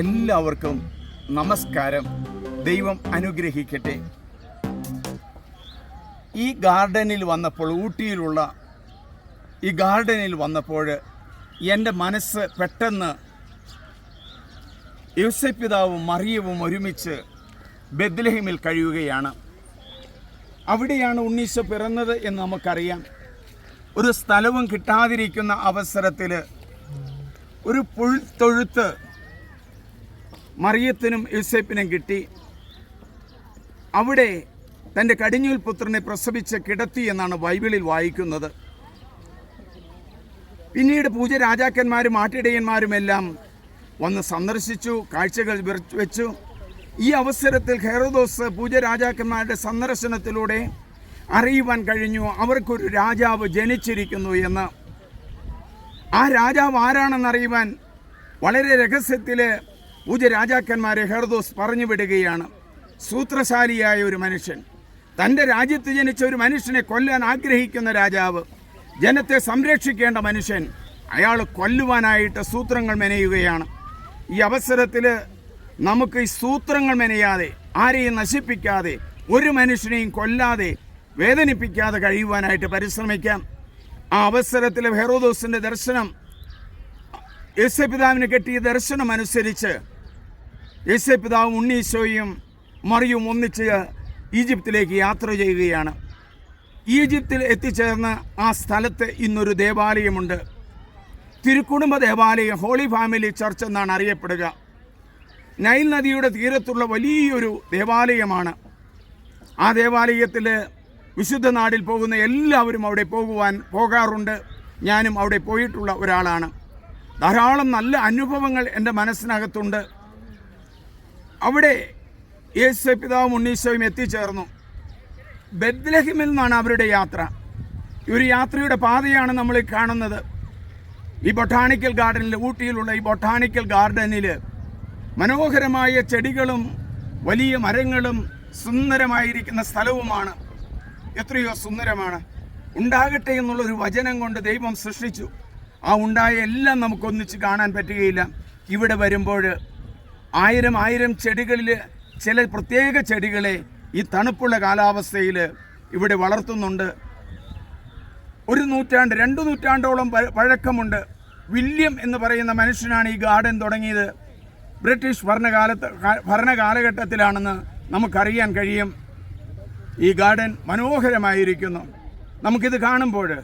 എല്ലാവർക്കും നമസ്കാരം. ദൈവം അനുഗ്രഹിക്കട്ടെ. ഈ ഗാർഡനിൽ വന്നപ്പോൾ ഊട്ടിയിലുള്ള ഈ ഗാർഡനിൽ വന്നപ്പോൾ എന്റെ മനസ്സ് പെട്ടെന്ന് യൂസപിതാവും മറിയവും ഒരുമിച്ച് ബദ്ലഹിമിൽ കഴിയുകയാണ്. അവിടെയാണ് ഉണ്ണീശോ പിറന്നത് എന്ന് നമുക്കറിയാം. ഒരു സ്ഥലവും കിട്ടാതിരിക്കുന്ന അവസരത്തിൽ ഒരു പുൽത്തൊഴുത്ത് മറിയത്തിനും യൂസേപ്പിനും കിട്ടി. അവിടെ തന്റെ കടിഞ്ഞൂൽ പുത്രനെ പ്രസവിച്ച് കിടത്തി എന്നാണ് ബൈബിളിൽ വായിക്കുന്നത്. പിന്നീട് പൂജ രാജാക്കന്മാരും ആട്ടിടയന്മാരുമെല്ലാം വന്ന് സന്ദർശിച്ചു കാഴ്ചകൾ വെച്ചു. ഈ അവസരത്തിൽ ഹെറോദോസ് പൂജ രാജാക്കന്മാരുടെ സന്ദർശനത്തിലൂടെ അറിയുവാൻ കഴിഞ്ഞു അവർക്കൊരു രാജാവ് ജനിച്ചിരിക്കുന്നു എന്ന്. ആ രാജാവ് ആരാണെന്നറിയുവാൻ വളരെ രഹസ്യത്തിൽ പൂജ രാജാക്കന്മാരെ ഹെർദോസ് പറഞ്ഞു വിടുകയാണ്. സൂത്രശാലിയായ ഒരു മനുഷ്യൻ. തന്റെ രാജ്യത്ത് ജനിച്ച ഒരു മനുഷ്യനെ കൊല്ലാൻ ആഗ്രഹിക്കുന്ന രാജാവ് ജനത്തെ സംരക്ഷിക്കേണ്ട മനുഷ്യൻ അയാൾ കൊല്ലുവാനായിട്ട് സൂത്രങ്ങൾ മെനയുകയാണ്. ഈ അവസരത്തിൽ നമുക്ക് ഈ സൂത്രങ്ങൾ മെനയാതെ ആരെയും നശിപ്പിക്കാതെ ഒരു മനുഷ്യനെയും കൊല്ലാതെ വേദനിപ്പിക്കാതെ കഴിയുവാനായിട്ട് പരിശ്രമിക്കാം. ആ അവസരത്തിൽ ഹെറോദോസിന്റെ ദർശനം യേശുപിതാവിന് കിട്ടിയ ദർശനം അനുസരിച്ച് യേശുപിതാവും ഉണ്ണീശോയും മറിയും ഒന്നിച്ച് ഈജിപ്തിലേക്ക് യാത്ര ചെയ്യുകയാണ്. ഈജിപ്തിൽ എത്തിച്ചേർന്ന ആ സ്ഥലത്ത് ഇന്നൊരു ദേവാലയമുണ്ട്. തിരുക്കുടുംബ ദേവാലയം ഹോളി ഫാമിലി ചർച്ച് എന്നാണ് അറിയപ്പെടുക. നൈൽ നദിയുടെ തീരത്തുള്ള വലിയൊരു ദേവാലയമാണ്. ആ ദേവാലയത്തിൽ വിശുദ്ധ നാടിൽ പോകുന്ന എല്ലാവരും അവിടെ പോകുവാൻ പോകാറുണ്ട്. ഞാനും അവിടെ പോയിട്ടുള്ള ഒരാളാണ്. ധാരാളം നല്ല അനുഭവങ്ങൾ എന്റെ മനസ്സിനകത്തുണ്ട്. അവിടെ യേശു പിതാവും ഉണ്ണീശോയും എത്തിച്ചേർന്നു. ബദ്ലഹിമിൽ നിന്നാണ് അവരുടെ യാത്ര. ഒരു യാത്രയുടെ പാതയാണ് നമ്മൾ കാണുന്നത്. ഈ ബൊട്ടാണിക്കൽ ഗാർഡനിൽ ഊട്ടിയിലുള്ള ഈ ബൊട്ടാണിക്കൽ ഗാർഡനിൽ മനോഹരമായ ചെടികളും വലിയ മരങ്ങളും സുന്ദരമായിരിക്കുന്ന സ്ഥലവുമാണ്. എത്രയോ സുന്ദരമാണ്. ഉണ്ടാകട്ടെ എന്നുള്ളൊരു വചനം കൊണ്ട് ദൈവം സൃഷ്ടിച്ചു. ആ ഉണ്ടായ എല്ലാം നമുക്കൊന്നിച്ച് കാണാൻ പറ്റുകയില്ല. ഇവിടെ വരുമ്പോൾ ആയിരം ആയിരം ചെടികളിൽ ചില പ്രത്യേക ചെടികളെ ഈ തണുപ്പുള്ള കാലാവസ്ഥയിൽ ഇവിടെ വളർത്തുന്നുണ്ട്. ഒരു നൂറ്റാണ്ട് രണ്ട് നൂറ്റാണ്ടോളം പഴ- പഴക്കമുണ്ട്. വില്യം എന്ന് പറയുന്ന മനുഷ്യനാണ് ഈ ഗാർഡൻ തുടങ്ങിയത്. ബ്രിട്ടീഷ് ഭരണകാലത്ത് ഭരണകാലഘട്ടത്തിലാണെന്ന് നമുക്കറിയാൻ കഴിയും. ഈ ഗാർഡൻ മനോഹരമായിരിക്കുന്നു. നമുക്കിത് കാണുമ്പോൾ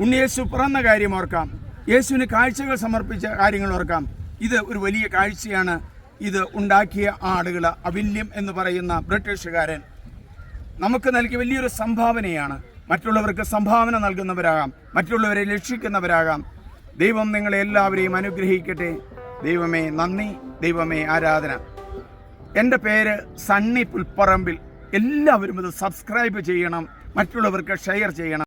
ഉണ്ണിയേശു പിറന്ന കാര്യം ഓർക്കാം. യേശുവിന് കാഴ്ചകൾ സമർപ്പിച്ച കാര്യങ്ങൾ ഓർക്കാം. ഇത് ഒരു വലിയ കാഴ്ചയാണ്. ഇത് ഉണ്ടാക്കിയ ആളുകൾ അവില്യം എന്ന് പറയുന്ന ബ്രിട്ടീഷുകാരൻ. നമുക്ക് നൽകിയ വലിയൊരു സംഭാവനയാണ്. മറ്റുള്ളവർക്ക് സംഭാവന നൽകുന്നവരാകാം മറ്റുള്ളവരെ രക്ഷിക്കുന്നവരാകാം. ദൈവം നിങ്ങളെ എല്ലാവരെയും അനുഗ്രഹിക്കട്ടെ. ദൈവമേ നന്ദി ദൈവമേ ആരാധന. എന്റെ പേര് സണ്ണി പുൽപ്പറമ്പിൽ. എല്ലാവരും ഇത് സബ്സ്ക്രൈബ് ചെയ്യണം മറ്റുള്ളവർക്ക് ഷെയർ ചെയ്യണം.